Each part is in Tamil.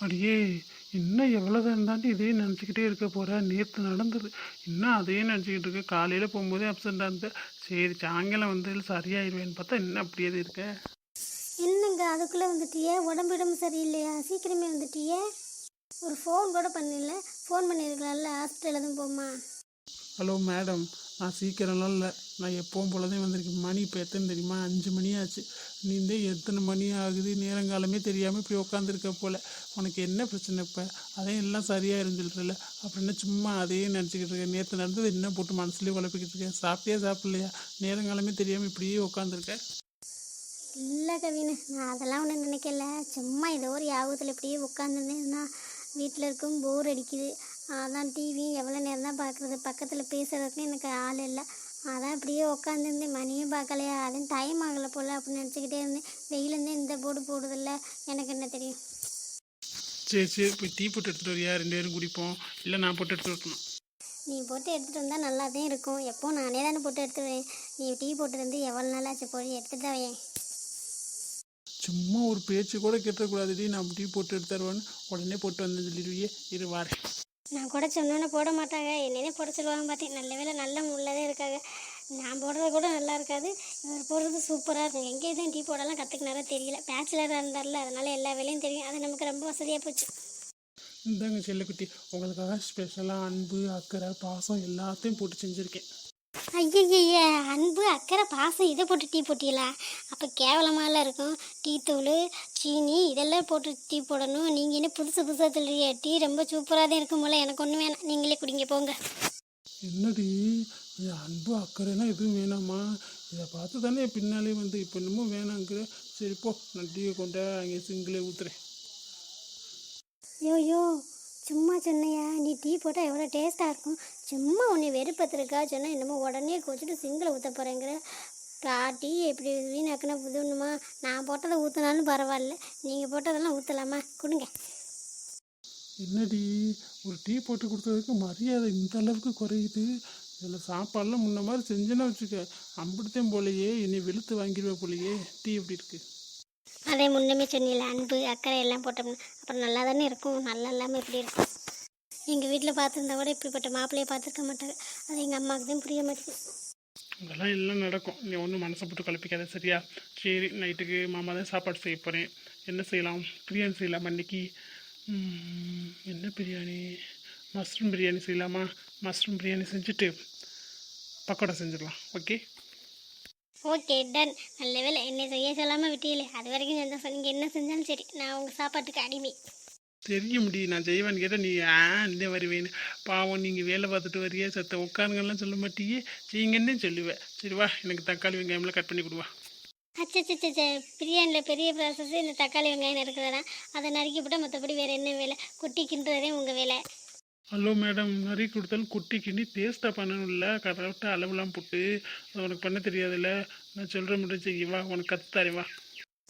அடியே இன்னும் எவ்வளோதான் தாண்டி இதே நினச்சிக்கிட்டே இருக்க போகிற நேற்று நடந்தது. இன்னும் அதே நினச்சிக்கிட்டு இருக்க. காலையில் போகும்போதே அப்சண்டாக இருந்தேன் சரி சாயங்காலம் வந்து சரியாயிடுவேன்னு பார்த்தா இன்னும் அப்படியே இருக்க. என்னங்க அதுக்குள்ளே வந்துட்டியே? உடம்பு உடம்பு சரியில்லையா? சீக்கிரமே வந்துட்டியே? ஒரு ஃபோன் கூட பண்ணல. ஃபோன் பண்ணியிருக்கலாம்ல ஹாஸ்பிட்டல் எதுவும் போமா? ஹலோ மேடம் நான் சீக்கிரம்லாம் இல்லை. நான் எப்பவும் போல தான் வந்திருக்கேன் மணி இப்போ எத்தனை தெரியுமா? அஞ்சு மணி ஆச்சு. நீ இந்த எத்தனை மணி ஆகுது? நேரங்காலமே தெரியாமல் இப்படி உட்காந்துருக்க போல. உனக்கு என்ன பிரச்சனை இப்போ? அதே எல்லாம் சரியாக சொல்கிறல அப்படின்னா சும்மா அதையே நினச்சிக்கிட்டு இருக்கேன் நேற்று நடந்தது என்ன போட்டு மனசுலேயே குழப்பிக்கிட்டு இருக்கேன் சாப்பிட்டியா சாப்பிட்லையா? நேரங்காலமே தெரியாமல் இப்படியே உட்காந்துருக்கேன் இல்லை கவினு நான் அதெல்லாம் ஒன்றும் நினைக்கல. சும்மா ஏதோ ஒரு யாபகத்தில் இப்படியே உட்காந்துருந்தேன்னா வீட்டில் இருக்கும் போர் அடிக்குது. அதான் டிவி எவ்வளோ நேரம் தான் பார்க்குறது பக்கத்தில் பேசுகிறதுக்குன்னு எனக்கு ஆள் இல்லை. அதான் இப்படியே உட்காந்துருந்தேன் மணியும் பார்க்கலையா? அதுவும் டைம் ஆகலை போல் அப்படின்னு நினச்சிக்கிட்டே இருந்தேன். வெயிலேருந்தே இந்த போர்டு போடுதில்ல எனக்கு என்ன தெரியும்? சரி சரி. போய் டீ போட்டு எடுத்துகிட்டு வரியா? ரெண்டு பேரும் குடிப்போம். இல்லை நான் போட்டு எடுத்துகிட்டு வரணும் நீ போட்டு எடுத்துகிட்டு வந்தால் நல்லா தான் இருக்கும். எப்போ நானே தானே போட்டு எடுத்துருவேன் நீ டீ போட்டு வந்து எவ்வளோ நாள் ஆச்சு போய் எடுத்துட்டு தான் வையேன். சும்மா ஒரு பேச்சு கூட கேட்டக்கூடாதுடி. நான் டீ போட்டு எடுத்து தருவேன்னு உடனே போட்டு வந்து சொல்லிடுவியே. இரு வாரேன். நான் கூட சொன்னோன்னே போட மாட்டாங்க. என்னையே போட சொல்லுவாங்க பார்த்தேன் நல்ல வேலை நல்ல முள்ளதே இருக்காங்க. நான் போடுறது கூட நல்லா இருக்காது. இவர் போடுறது சூப்பராக இருக்கும். எங்கே எதுவும் டீ போடலாம் கற்றுக்கினாரா தெரியல. பேச்சுலராக இருந்தார்ல அதனால எல்லா வேலையும் தெரியும். அது நமக்கு ரொம்ப வசதியாக போச்சு. இந்தாங்க செல்லக்குட்டி. உங்களுக்காக ஸ்பெஷலாக அன்பு அக்கறை பாசம் எல்லாத்தையும் போட்டு செஞ்சுருக்கேன். ஐயய்ய அன்பு அக்கறை பாசம் இதை போட்டு டீ போட்டீங்களா? அப்போ கேவலமாலாம் இருக்கும். டீ தூள் சீனி இதெல்லாம் போட்டு டீ போடணும். நீங்கள் என்ன புதுசு புதுசாக சொல்றீங்க? டீ ரொம்ப சூப்பராக தான் இருக்கும் போல. எனக்கு ஒன்றும் வேணாம். நீங்களே குடிங்க போங்க. என்னடி? அன்பு அக்கறைலாம் எதுவும் வேணாமா? இதை பார்த்து தானே பின்னாலே வந்து இப்போ இன்னமும் வேணாங்கிற. சரி போ. நான் டீயை கொண்டு அங்கே சிங்கிளே ஊற்றுறேன் யோ யோ சும்மா சொன்னையா? நீ டீ போட்டால் எவ்வளோ டேஸ்ட்டாக இருக்கும். சும்மா உன்னை வெறுப்பத்திருக்கா சொன்னால் என்னமோ உடனே குடிச்சிட்டு சிங்கிளை ஊற்ற போகிறேங்கிற பா டீ எப்படி வீணாக்குனா புதுணுமா நான் போட்டதை ஊற்றினாலும் பரவாயில்ல. நீங்கள் போட்டதெல்லாம் ஊற்றலாமா கொடுங்க. என்னடி? ஒரு டீ போட்டு கொடுத்ததுக்கு மரியாதை இந்த அளவுக்கு குறையுது. இதில் சாப்பாடெல்லாம் முன்ன மாதிரி செஞ்சேன்னா வச்சுக்க. அம்பிடுத்தேன் போலையே என்னை வெளுத்து வாங்கிடுவேன் போலையே. டீ எப்படி இருக்கு? அதே முன்னமே சொன்னீங்களே அன்பு அக்கறை எல்லாம் போட்டோம்னா. அப்புறம் நல்லா தானே இருக்கும்? நல்லா இல்லாமல் எப்படி இருக்கும்? எங்கள் வீட்டில் பார்த்துருந்தா கூட இப்படிப்பட்ட மாப்பிள்ளையை பார்த்துருக்க மாட்டாங்க. அது எங்கள் அம்மாவுக்கு தான் புரிய மாட்டேங்குது. இதெல்லாம் எல்லாம் நடக்கும். நீ ஒன்றும் மனசை போட்டு குழப்பிக்காத சரியா? சரி நைட்டுக்கு மாமா தான் சாப்பாடு செய்ய போகிறேன் என்ன செய்யலாம்? பிரியாணி செய்யலாம் அன்னைக்கு என்ன பிரியாணி? மஷ்ரூம் பிரியாணி செய்யலாமா? மஷ்ரூம் பிரியாணி செஞ்சுட்டு பக்கோடா செஞ்சிடலாம். ஓகே? ஓகே டன் நல்ல வேலை என்னை செய்ய சொல்லாமல் விட்டீங்களே. அது வரைக்கும் சந்தோஷம் நீங்கள் என்ன செஞ்சாலும் சரி. நான் உங்கள் சாப்பாட்டுக்கு அடிமை. தெரிய முடியும் நான் செய்வேன்னு கேட்டால் நீ ஆ இந்த வருவேன்னு. பாவம் நீங்கள் வேலை பார்த்துட்டு வரியே சத்த உட்காருங்கலாம் சொல்ல மாட்டியே செய்யுங்கன்னே சொல்லுவேன். சரி வா எனக்கு தக்காளி வெங்காயம்லாம் கட் பண்ணி கொடுவா. அச்சச்சச்ச பிரியாணியில் பெரிய ப்ராசஸ் இந்த தக்காளி வெங்காயம் இருக்கிறதா அதை நறுக்கி போட்டால் மற்றபடி வேறு என்ன வேலை? குட்டி கிண்டுறதே உங்கள் வேலை. ஹலோ மேடம் நிறைய கொடுத்தாலும் குட்டி கிண்டி டேஸ்ட்டாக பண்ணணும்ல. கரெக்டாக அளவுலாம் போட்டு அது உனக்கு பண்ண தெரியாதுல்ல. நான் சொல்கிற மட்டும் செய்ய வா உனக்கு கற்று தரேன் வா.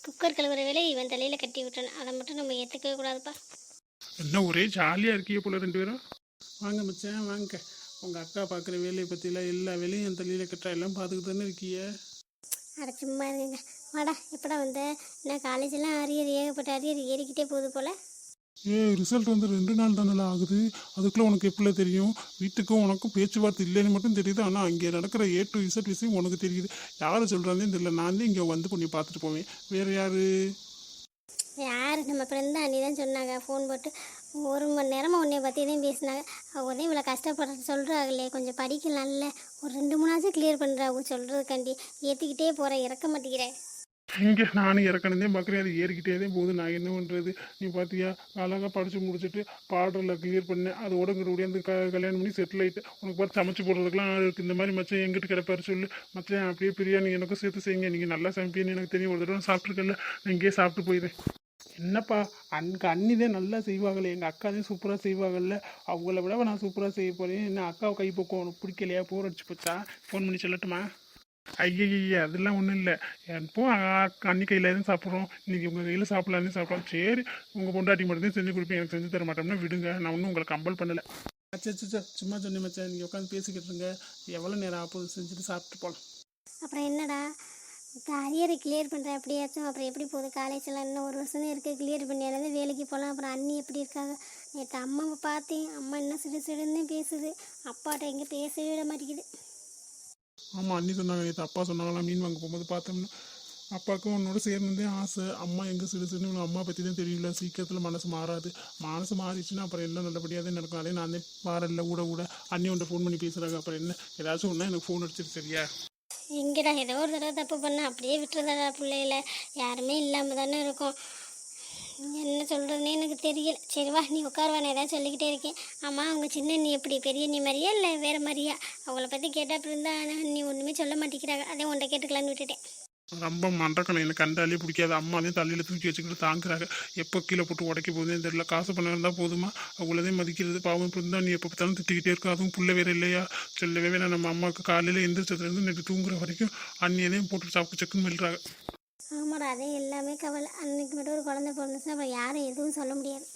குக்கர் கழுவுற வேலை இவன் தலையில் கட்டி விட்டணும் அதை மட்டும் நம்ம ஏற்றுக்கவே கூடாதுப்பா. என்ன ஒரே ஜாலியாக இருக்கிய போல ரெண்டு பேரும். வாங்க மச்சான் வாங்க. உங்கள் அக்கா பார்க்குற வேலையை பற்றிலாம் எல்லா வேலையும் என் தலையில் கட்டா எல்லாம் பார்த்துக்கிட்டு தானே இருக்கிய? அட சும்மா இருங்க. வாடா எப்படா வந்த? என்ன காலேஜெல்லாம் அரியர் ஏகப்பட்ட அரியர் ஏறிக்கிட்டே போகுது போல். ஏ ரிசல்ட் வந்து ரெண்டு நாள் தானே ஆகுது? அதுக்குள்ளே உனக்கு எப்படி தெரியும்? வீட்டுக்கும் உனக்கும் பேச்சுவார்த்தை இல்லைன்னு மட்டும் தெரியுது. ஆனால் அங்கே நடக்கிற ஏ டு இசட் விஷயம் உனக்கு தெரியுது. யார் சொல்கிறாங்கன்னு தெரியல. நான் வந்து இங்கே வந்து கொஞ்சம் பார்த்துட்டு போவேன். வேறு யார்? யார்? நம்ம ஃப்ரெண்டு அண்ணி தான் சொன்னாங்க. ஃபோன் போட்டு ஒரு மணி நேரமாக உன்னைய பற்றி தான் பேசினாங்க. அவங்க இவ்வளோ கஷ்டப்படுற சொல்கிறாங்களே கொஞ்சம் படிக்கலாம்ல. ஒரு ரெண்டு மூணாச்சும் கிளியர் பண்ணுறாங்க சொல்கிறதுக்காண்டி ஏற்றிக்கிட்டே போகிறேன் இறக்க மாட்டேங்கிறேன். இங்கே நானும் இறக்கணுதே பார்க்குறேன் அது ஏறிக்கிட்டே தான் போகுது. நான் என்ன பண்ணுறது நீ பார்த்தியா அழகாக படித்து முடிச்சுட்டு பாடரில் கிளியர் பண்ணேன். அது உடங்கிட்டு உடையாந்து க கல்யாணம் பண்ணி செட்டில் ஆகிட்டு உனக்கு பார்த்து சமைச்சு போடுறதுக்குலாம் ஆள் இந்த மாதிரி மச்சான் எங்கிட்ட கிடப்பாரு சொல்லு. மச்சான் அப்படியே பிரியாணி எனக்கும் சேர்த்து செய்யுங்க. நீங்கள் நல்லா சமைப்பீன்னு எனக்கு தெரியும். ஒரு தடவை சாப்பிட்ருக்கல நான் இங்கேயே சாப்பிட்டு போயிடுறேன். என்னப்பா? அன்க்கு அண்ணி தான் நல்லா செய்வாங்களே எங்கள் அக்கா தான் சூப்பராக செய்வாங்கல்ல. அவங்கள விட நான் சூப்பராக செய்ய போகிறேன் என்ன அக்காவை கை பக்கம் உனக்கு பிடிக்கலையா? போர் அடிச்சு போச்சா? ஃபோன் பண்ணி சொல்லட்டுமா? ஐயய்ய அதெல்லாம் ஒன்றும் இல்லை. எப்போ அன்னி கையில் தான் சாப்பிட்றோம். இன்னைக்கு உங்கள் கையில் சாப்பிடலான்னு சாப்பிட்றோம் சரி உங்கள் பொண்டாட்டி மட்டும் தான் செஞ்சு கொடுப்பேன். எனக்கு செஞ்சு தர மாட்டோம்னா விடுங்க. நான் ஒன்றும் உங்களை கம்பல் பண்ணலை. அச்சா சும்மா சொன்னேன் மச்சான். நீங்கள் உட்காந்து பேசிக்கிட்டு இருங்க. எவ்வளோ நேரம் ஆகுது செஞ்சுட்டு சாப்பிட்டு போகலாம் அப்புறம் என்னடா? இப்போ அரியரை கிளியர் பண்ணுறேன் அப்படியாச்சும் அப்புறம் எப்படி போகுது? காலேஜெல்லாம் இன்னும் ஒரு வருஷம் இருக்குது கிளியர் பண்ணியானது வேலைக்கு போகலாம் அப்புறம் அண்ணி எப்படி இருக்காங்க? நேற்று அம்மாவை பார்த்தேன். அம்மா என்ன சிடு சிடுன்னு பேசுது. அப்பாட்ட எங்கே பேசவே விட மாட்டேங்குது. ஆமாம் அண்ணி சொன்னாங்க நேற்று அப்பா சொன்னாங்களாம் மீன் வாங்க போகும்போது பார்த்தோம்னா அப்பாவுக்கும் உன்னோட சேர்ந்ததே ஆசை. அம்மா எங்கே சிறு சிறுன்னு உனக்கு அம்மா பற்றி தான் தெரியல சீக்கிரத்தில் மனசு மாறாது. மனசு மாறிச்சுன்னா அப்புறம் எல்லாம் நல்லபடியாக தான் நடக்கும். அதே நான் தான் ஊட கூட கூட அண்ணி உன்ட்ட ஃபோன் பண்ணி பேசுகிறாங்க அப்புறம் என்ன? ஏதாச்சும் ஒன்றா எனக்கு ஃபோன் அடிச்சிட்டு சரியா? எங்கடா ஏதோ ஒரு தடவை தப்பு பண்ண அப்படியே விட்டுறதடா பிள்ளையில. யாருமே இல்லாமல் தானே இருக்கும். என்ன சொல்கிறதுனே எனக்கு தெரியல. சரி வா நீ உட்காருவா நான் ஏதாவது சொல்லிக்கிட்டே இருக்கேன். அம்மா அவங்க சின்ன நீ எப்படி? பெரிய நீ மாதிரியா இல்லை வேறு மாதிரியா? அவங்கள பற்றி கேட்டால் இருந்தா ஆனால் நீ ஒன்றுமே சொல்ல மாட்டேங்கிறாங்க. அதே உன்ட்ட கேட்டுக்கலான்னு விட்டுட்டேன். ரொம்ப மண்டக்கணும். எனக்கு கண்டாலே பிடிக்காது. அம்மாதையும் தலையில் தூக்கி வச்சுக்கிட்டு தாங்குறாங்க. எப்போ கீழே போட்டு உடைக்க போகுதுன்னு தெரியல. காசு பண்ண இருந்தால் போதுமா? அவங்களதே மதிக்கிறது. பாவம் இப்போ இருந்தால் நீ எப்போ பார்த்தாலும் திட்டிக்கிட்டே இருக்கா அதுவும் பிள்ளை வேற இல்லையா? சொல்லவே வேணாம். நம்ம அம்மாவுக்கு காலையில் எந்திரிச்சதுலேருந்து நேற்று தூங்குற வரைக்கும் அன்னியதையும் போட்டு சாப்பிட்டு செக்குன்னு மெல்றாங்க. ஆமாடா அதே எல்லாமே கவலை. அன்னைக்கு மட்டும் ஒரு குழந்தை பிறந்துச்சுன்னா அப்புறம் யாரும் எதுவும் சொல்ல முடியாது.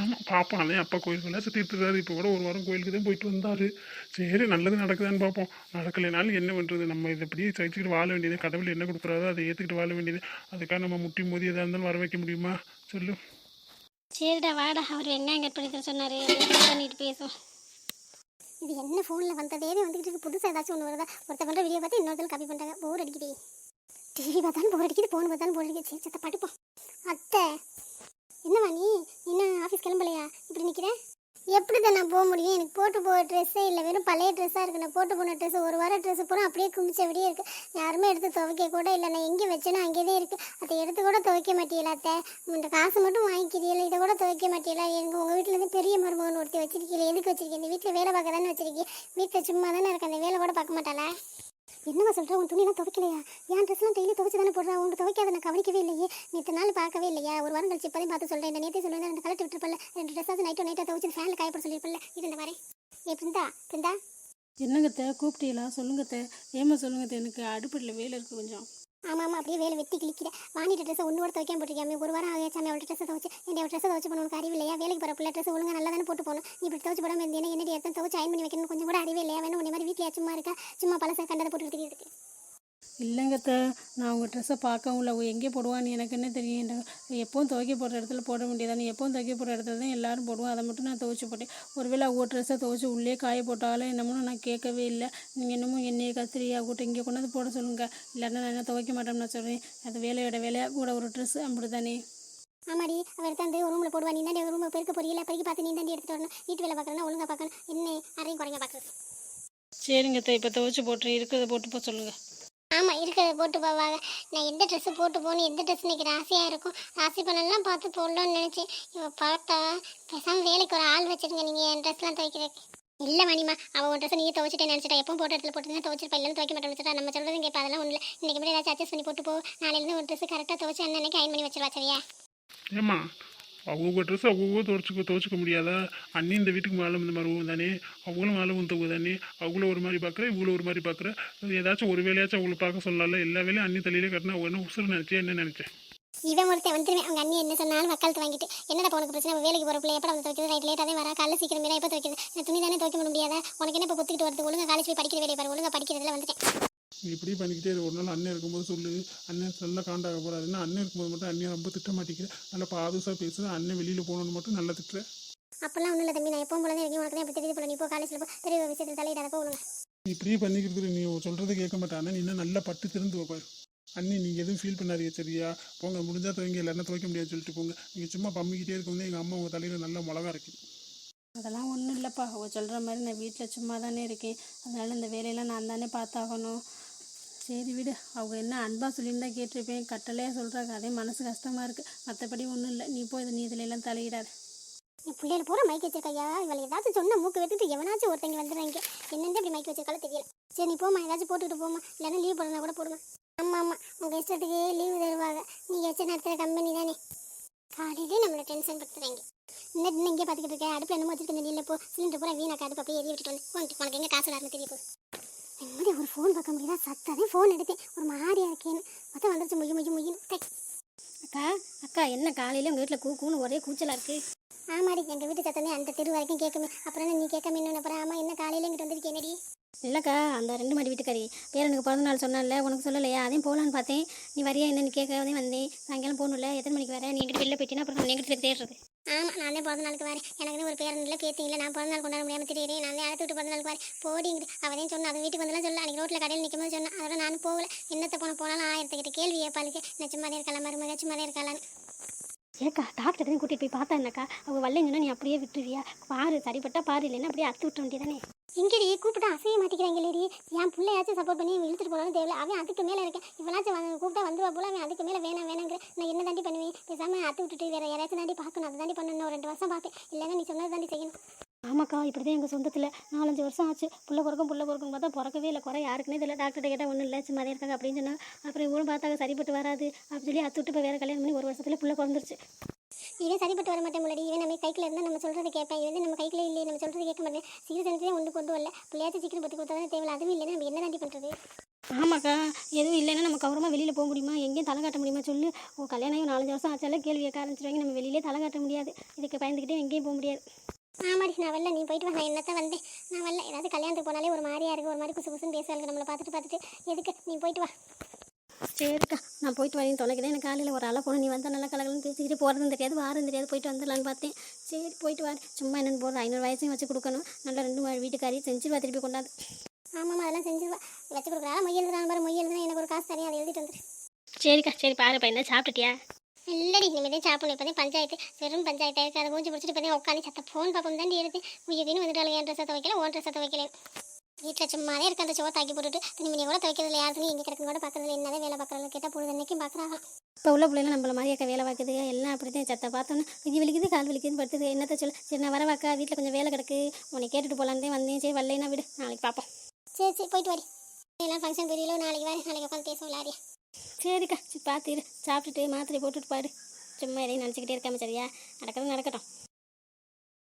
ஆமாம் பாப்போம் அதே அப்பா கோயிலுக்குள்ள தீர்த்துறாரு இப்போ கூட ஒரு வாரம் கோயிலுக்கு தான் போயிட்டு வந்தார். சரி நல்லது நடக்குதான்னு பார்ப்போம். நடக்கலைனாலும் என்ன பண்ணுறது நம்ம இதை அப்படியே சகிச்சுக்கிட்டு வாழ வேண்டியது. கடவுள் என்ன கொடுக்குறாரோ அதை ஏற்றுக்கிட்டு வாழ வேண்டியது. அதுக்காக நம்ம முட்டி மோதி எதாக இருந்தாலும் வர வைக்க முடியுமா? சொல்லு. சரிடா வாடா. அவர் வெங்காயம் கட் பண்ணி சொன்னார். பண்ணிட்டு பேசும் இது என்ன ஃபோனில் வந்ததே வந்துக்கிட்டு புதுசாக ஏதாச்சும் ஒன்று வருதா? ஒருத்த பண்ணுற வீடியோ பார்த்து இன்னொருத்தர் காப்பி பண்ணுறாங்க போர் அடிக்குது. டிவி பார்த்தாலும் போர் அடிக்குது ஃபோன் பார்த்தாலும் போர் அடிக்குது. சரி சத்த படிப்போம் அத்தை என்னவா நீ? இன்னும் ஆஃபீஸ் கிளம்பலையா? இப்படி நிற்கிறேன் எப்படி தான் நான் போக முடியும்? எனக்கு போட்டு போகிற ட்ரெஸ்ஸே இல்லை. வெறும் பழைய ட்ரெஸ்ஸாக இருக்குது நான் போட்டு போன ட்ரெஸ் ஒரு வாரம் ட்ரெஸ் பூரா அப்படியே குமிச்சபடியே இருக்குது யாருமே எடுத்து துவைக்க கூட இல்லை. நான் எங்கே வச்சேனோ அங்கேயே தான் இருக்குது அதை எடுத்து கூட துவைக்க மாட்டீங்களா அத்தை? இந்த காசு மட்டும் வாங்கிக்கிறீங்களா இதை கூட துவைக்க மாட்டீங்களா எங்கள் உங்கள் வீட்டிலேருந்து பெரிய மருமகன் ஒருத்தி வச்சிருக்கீங்களா எதுக்கு வச்சிருக்கீங்க? இந்த வீட்டில் வேலை பார்க்க தானே வச்சிருக்கீங்க? வீட்டில் சும்மா தானே இருக்கேன் அந்த வேலை கூட பார்க்க மாட்டாளா? என்னவா சொல்கிற உன் துணியெல்லாம் துவைக்கலையா? என் ட்ரெஸ்லாம் டெய்லி துவைச்சு தானே போடுறா? உன் துவைக்காத நான் கவனிக்கவே இல்லையே. நேற்று நாள் பார்க்கவே இல்லையா? ஒரு வாரம் கழிச்சு இப்போதையும் பார்த்து சொல்கிறேன் இந்த நேற்றே சொல்லுவேன் ரெண்டு கலட்டு விட்டுருப்பல ரெண்டு ட்ரெஸ்ஸாவது நைட்டோ நைட்டாக துவைச்சு ஃபேனில் காயப்பட சொல்லியிருப்பல இது இந்த வரேன். ஏ பிருந்தா பிருந்தா. என்னங்கத்தை கூப்பிட்டீங்களா? சொல்லுங்கத்தை ஏமா சொல்லுங்கத்தை எனக்கு அடுப்படியில் வேலை இருக்குது கொஞ்சம். ஆமாம் ஆமாம் அப்படியே வேலை வெட்டி கிழிக்கிற. வாங்கிட்ட ட்ரெஸ்ஸை ஒன்று கூட துவைக்காம போட்டிருக்காமே ஒரு வாரம் ஆகியாச்சு அவள் ட்ரெஸ்ஸை துவச்சு என் ட்ரெஸ்ஸை துவச்சு பண்ண அறிவு இல்லையா? வேலைக்கு போகிற பிள்ளை ட்ரெஸ் ஒழுங்காக நல்லா தானே போட்டு போகணும் நீ இப்படி துவச்சு போடாமல் இருந்தேன் என்னடி எடுத்து துவச்சு அயன் பண்ணி வைக்கணும் கொஞ்சம் கூட அறிவே இல்லையா? வேணும் உன்னை மாதிரி வீட்டில் சும்மா இருக்கா? சும்மா பழசை கண்டதை போட்டு இருக்கு. இல்லைங்கத்த நான் உங்கள் ட்ரெஸ்ஸை பார்க்கவும் இல்லை. எங்கே போடுவான்னு எனக்கு என்ன தெரியும்? எப்போவும் துவைக்க போடுற இடத்துல போட வேண்டியதானே எப்போவும் துவைக்க போடுற இடத்துல தான் எல்லாரும் போடுவோம். அதை மட்டும் நான் துவைச்சு போட்டேன். ஒருவேளை அவங்க ட்ரெஸ்ஸை துவைச்சு உள்ளே காய போட்டாலும் என்னமோ நான் கேட்கவே இல்லை. நீங்கள் என்னமோ என்னையை கத்திரியா கூட்ட இங்கே கொண்டாந்து போட சொல்லுங்கள் இல்லைன்னா நான் என்ன துவைக்க மாட்டேன்னு நான் சொல்கிறேன் அது வேலையோட வேலையாக கூட ஒரு ட்ரெஸ்ஸு அப்படி தானே ஆமாடி எடுத்தாந்து ஒரு ரூமில் போடுவா. நீ தாண்டி ரூமில் பெருக்க போறீங்களா பெருக்கி பார்த்து நீ தாண்டி எடுத்துட்டு வரணும். வீட்டு வேலை பார்க்கறனா ஒழுங்கா பார்க்கணும். என்ன அரையும் குறைங்க பார்க்குறது. சரிங்கத்த இப்போ துவைச்சு போட்டுறேன் இருக்கிறத போட்டு போக சொல்லுங்கள் ஆமாம் இருக்கிறத போட்டு போவாங்க. நான் எந்த ட்ரெஸ்ஸு போட்டு போகணும் எந்த ட்ரெஸ் இன்றைக்கி ராசியாக இருக்கும் ராசி பண்ணலாம் பார்த்து போடலாம்னு நினச்சேன். இவ பார்த்தா பேசாமல் வேலைக்கு ஒரு ஆள் வச்சுருங்க நீங்கள் என் ட்ரெஸ்லாம் துவைக்கிறதுக்கு. இல்லை மணிமா அவள் உன் ட்ரெஸ்ஸை நீயே துவைச்சிட்டே நினச்சிட்டா எப்போ போட்ட இடத்துல போட்டு துவைச்சிருப்பா இல்லைன்னு துவைக்க மாட்டேன் வச்சுட்டா நம்ம சொல்கிறது கேட்பா அதெல்லாம் ஒன்றும் இல்லை. இன்றைக்கி மட்டும் ஏதாச்சும் அட்ஜஸ்ட் பண்ணி போட்டு போ நாளையிலேருந்து ஒரு ட்ரெஸ் கரெக்டாக துவைச்சு அன்னன்னைக்கு அயன் பண்ணி வச்சிருவா சரியா? ஏம்மா அவங்க ட்ரெஸ் அவங்க துவச்சிக்க துவைச்சிக்க முடியாதா? அண்ணி இந்த வீட்டுக்கு மேலே இந்த மருவம் தானே? அவங்களும் மேலே உந்தவு தானே? அவ்வளோ ஒரு மாதிரி பார்க்குற இவ்வளோ ஒரு மாதிரி பார்க்குற ஏதாச்சும் ஒரு வேலையாச்சும் அவங்கள பார்க்க சொல்லல எல்லா வேலையும் அண்ணி தலையிலே கட்டினா அவங்க என்ன உசுறு நினச்சே என்ன நினச்சேன் இவன் ஒருத்தன் வந்துருவேன் அவங்க அண்ணி என்ன சொன்னாலும் வக்காலத்து வாங்கிட்டு என்னடா உனக்கு பிரச்சனை? வேலைக்கு போகிற பிள்ளை எப்போ வந்து துவைக்கிறது? ரைட் லேட்டாக வரா காலைல சீக்கிரம் எப்போ துவைக்கிறது? நான் துணி தானே துவைக்க முடியாதா? உனக்கு என்ன இப்போ கொத்துக்கிட்டு வரது ஒழுங்காக காலேஜ் போய் படிக்கிற வேலையை பாரு ஒழுங்காக படிக்கிறதுல வந்துட்டேன். நீ இப்படி பண்ணிக்கிட்டே. ஒரு நாள் அண்ணன் இருக்கும்போது சொல்லு. அண்ணன் நல்லா காண்டாக போகிறாருன்னா அண்ணன் இருக்கும்போது மட்டும் அண்ணன் ரொம்ப திட்ட மாட்டேங்கிற நல்லா பாதுசாக பேசுகிற அண்ணன் வெளியில் போகணுன்னு மட்டும் நல்லா திட்டுற. அப்பெல்லாம் ஒன்றும் இல்லை தம்பி. நான் எப்பவும் போல இருக்கேன். உனக்கு தான் எப்படி தெரியுது போல? நீ போ. காலேஜில் போ. பெரிய விஷயத்தில் தலையிடாத. போகணும் நீ இப்படியே பண்ணிக்கிறது நீ சொல்கிறத கேட்க மாட்டான். நீ இன்னும் நல்லா பட்டு திறந்து வைப்பார் அண்ணி நீங்கள் எதுவும் ஃபீல் பண்ணாதீங்க சரியா? போங்க. முடிஞ்சால் துவங்க. இல்லைன்னா துவைக்க முடியாது சொல்லிட்டு போங்க. நீங்கள் சும்மா பம்மிக்கிட்டே இருக்கும்போது எங்கள் அம்மா உங்கள் தலையில் நல்லா மிளகா இருக்குது அதெல்லாம் ஒன்றும் இல்லைப்பா. அவ சொல்கிற மாதிரி நான் வீட்டில் சும்மா தானே இருக்கேன். அதனால் இந்த வேலையெல்லாம் நான் தானே பார்த்தாகணும். சரி விடு. அவங்க என்ன அன்பாக சொல்லியிருந்தா கேட்டிருப்பேன். கட்டளையாக சொல்கிறாங்க அதே மனசு கஷ்டமாக இருக்குது மற்றபடி ஒன்றும் இல்லை. நீ போய் நீ இதில் எல்லாம் தலையிடாத. நீ பிள்ளைகள் பூரா மைக் வச்சிருக்கையா இவளை ஏதாச்சும் சொன்ன மூக்கு வெட்டிட்டு எவனாச்சும் ஒருத்தங்க வந்துடுறாங்க என்னென்னு அப்படி மைக் வச்சிருக்காலும் தெரியல. சரி நீ போமா ஏதாச்சும் போட்டுட்டு போமா இல்லைன்னா லீவ் போடுறதா கூட போடுமா. ஆமாம் ஆமாம் உங்கள் இஷ்டத்துக்கு லீவு தருவாங்க. நீ வச்சு நடத்துகிற கம்பெனி தானே. காலையிலே நம்மளை டென்ஷன் படுத்துறாங்க. இன்னும் இங்கே பார்த்துக்கிட்டு இருக்கேன் அடுப்பில் என்னமோ வச்சுருக்கேன் இந்த நீல போ. சிலிண்டர் பூரா வீணாக்க அடுப்பு அப்படியே எரிய விட்டுட்டு வந்து. உனக்கு எங்கே காசு இல்லாமல் தெரிய போகுது. நிம்மதி ஒரு ஃபோன் பார்க்க முடியல சத்தாதே ஃபோன் எடுத்தேன். ஒரு மாதிரியா இருக்கேன்னு. மொத்தம் வந்துருச்சு. முயி முயி முயின்னு டேய். அக்கா அக்கா என்ன காலையில் உங்கள் வீட்டில் கூ கூன்னு ஒரே கூச்சலாக இருக்குது ஆமாடி எங்கள் வீட்டு சத்தமே அந்த தெரு வரைக்கும் கேட்குமே. அப்புறம் நீ கேட்காம இன்னொன்று அப்புறம் ஆமாம் என்ன காலையில இங்கிட்டு வந்திருக்கேன் என்னடி? இல்லைக்கா அந்த ரெண்டு மாடி வீட்டுக்காரி. பேரனுக்கு பிறந்த நாள் சொன்னால உனக்கு சொல்லலையா? அதையும் போகலான்னு பார்த்தேன். நீ வரியா என்னன்னு கேட்கறதே வந்தேன். சாயங்காலம் போகணும்ல. எத்தனை மணிக்கு வர? நீ எங்கிட்ட வெளில போயிட்டீங்கன்னா அப்புறம் எங்கிட்ட தேடுறது ஆமாம் நான் தான் பிறந்த நாளுக்கு வரேன். எனக்கு ஒரு பேரன் இல்லை பேத்தி இல்லை. நான் பிறந்த நாள் கொண்டாட முடியாமல் திடீரே நான் தான் அடுத்து விட்டு பிறந்த நாளுக்கு வரேன். போடிங்கிட்டு அவதையும் சொன்னா அது வீட்டுக்கு வந்தெல்லாம் சொல்ல. அன்றைக்கி ரோட்டில் கடையில் நிற்கும் போது சொன்னேன். அதோட நானும் போகல. என்னத்தை போன போனாலும் ஆயிரத்துக்கிட்ட கேள்வி கேட்பாளுக்கு. நச்சமாதிரி இருக்கலாம் மருமக? சும்மாதிரி இருக்கலான்னு ஏக்கா டாக்டர் கூட்டிட்டு கூட்டிகிட்டு போய் பார்த்தா என்னக்கா? அவங்க வரலன்னு நீ அப்படியே விட்டுருவியா? பாரு சரிப்பட்டா பாரு இல்லைன்னா அப்படியே அத்து விட்டுற வேண்டியதானே இங்கடி கூப்பிட்டா அசைய மாட்டேங்கிறாங்க லேடி என் பிள்ளையாச்சும் சப்போர்ட் பண்ணி இழுத்துட்டு போனாலும் தேவையில்ல. அவன் அதுக்கு மேலே இருக்கேன். இவளாச்சும் வந்து கூப்பிட்டா வந்துருவா போல அவன் அதுக்கு மேலே வேணாம் வேணாங்கிற. நான் என்ன தாண்டி பண்ணுவேன்? பேசாமல் அத்து விட்டுட்டு வேற யாராச்சும் தாண்டி பார்க்கணும். அதை தாண்டி பண்ணணும். ரெண்டு வருஷம் பார்ப்பேன். இல்லைன்னா நீ சொன்னது தாண்டி செய்யணும். ஆமாக்கா இப்படி தான் எங்கள் சொந்தத்தில். நாலஞ்சு வருஷம் ஆச்சு. புள்ள பிறக்கும் புள்ள பிறக்கும். பார்த்தா பிறக்கவே இல்லை. குறை யாருக்குனே தெரியல. டாக்டர்கிட்ட கேட்டால் ஒன்றும் இல்லை. சும்மா இருக்காங்க அப்படின்னு சொன்னா அப்புறம் இவரும் பார்த்தாங்க சரிப்பட்டு வராது அப்படின்னு சொல்லி அத்து விட்டு போய் வேறு கல்யாணம் பண்ணி ஒரு வருஷத்துல புள்ள பிறந்துருச்சு. இவன் சரிப்பட்டு வர மாட்டேன் முன்னாடி. இவன் நம்ம கைக்கில் இருந்தால் நம்ம சொல்கிறத கேட்பேன். இவன் நம்ம கைக்கில் இல்லையே. நம்ம சொல்கிறது கேட்க மாட்டேன். சீக்கிரம் செஞ்சு ஒன்று கொண்டு வரல. பிள்ளையாச்சும் சீக்கிரம் பற்றி கொடுத்தா தேவையில்ல. அதுவும் இல்லைன்னா நம்ம என்ன தாண்டி பண்ணுறது ஆமாக்கா எதுவும் இல்லைன்னா நம்ம கௌரவமாக வெளியில் போக முடியுமா? எங்கேயும் தலை காட்ட முடியுமா சொல்லு? உன் கல்யாணம் நாலஞ்சு வருஷம் ஆச்சால கேள்வி கேட்க ஆரம்பிச்சிருவாங்க. நம்ம வெளியிலே தலை காட்ட முடியாது. இதுக்கு பயந்துக்கிட்டே எங்கேயும் போக முடியாது. ஆமாடி நான் வரல. நீ போயிட்டு வா. நான் என்னத்தான் வந்தேன். நான் வரல. ஏதாவது கல்யாணத்துக்கு போனாலே ஒரு மாதிரியா இருக்கு ஒரு மாதிரி குசு குசுன்னு பேசுவாங்க நம்மளை பார்த்துட்டு பார்த்துட்டு. எதுக்கு? நீ போயிட்டு வா. சரிக்கா நான் போயிட்டு வரேன் தொலைக்கிறேன். எனக்கு காலையில் ஒரு ஆளாக போகணும். நீ வந்தால் நல்லா கலகலன்னு பேசிக்கிட்டு போகிறதும் தெரியாது. வாரம் தெரியாது. போயிட்டு வந்துடலான்னு பார்த்தேன். சரி போயிட்டு வா. சும்மா என்னென்னு போடுற ஐநூறு வயசையும் வச்சு கொடுக்கணும். நல்லா ரெண்டு வீட்டுக்காரி செஞ்சிருவா திருப்பி கொண்டாந்து. ஆமாம் அதெல்லாம் செஞ்சிருவா. வச்சு கொடுக்குறா. மொய் எழுதுறான் பாரு மொய் எழுதுனா எனக்கு ஒரு காசு தரேன். அதை எழுதிட்டு வந்துரு. சரிக்கா. சரி பாரு பையன் சாப்பிட்டுட்டியா? இல்லடி இனிமேல் சாப்பிடணும். இப்போ பஞ்சாயத்து வெறும் பஞ்சாயத்து இருக்குது அதை மூஞ்சி பிடிச்சிட்டு இப்போ உட்காந்து சத்த ஃபோன் பார்ப்போம் தாண்டி எடுத்து உயிரின்னு வந்துட்டாலும் என் ட்ரெஸ்ஸை துவைக்கல ஓன் ட்ரெஸ்ஸை துவைக்கல. வீட்டில் சும்மாவே இருக்க அந்த சோத்தாக்கி போட்டுட்டு துணிமணியை கூட துவைக்கிறதுல யாருன்னு எங்கே கிடக்கும் கூட பார்க்கறதுல என்னதான் வேலை பார்க்குறது கேட்டால் பொழுது அன்னைக்கும் பார்க்குறாங்க இப்போ உள்ள பிள்ளைங்க நம்மள மாதிரி அக்கா வேலை பார்க்குது. எல்லாம் அப்படி தான் சத்த பார்த்தோன்னு இது வலிக்குது கால் வலிக்குதுன்னு படுத்துது. என்னத்த சொல்லு சரி நான் வரவாக்கா வீட்டில் கொஞ்சம் வேலை கிடக்கு. உன்னை கேட்டுட்டு போகலான்னு வந்தேன். சரி வரலைன்னா விடு. நாளைக்கு பார்ப்போம். சரி சரி போயிட்டு வாடி. எல்லாம் ஃபங்க்ஷன் புரியல நாளைக்கு வர நாளைக்கு உட்காந்து பேசுவோம் விளையாடியா சரிக்கா சரி சாப்பிட்டுட்டு மாத்திரை போட்டுட்டு பாரு சும்மா எதையும் நினச்சிக்கிட்டே இருக்காம சரியா? நடக்கிறது நடக்கட்டும்.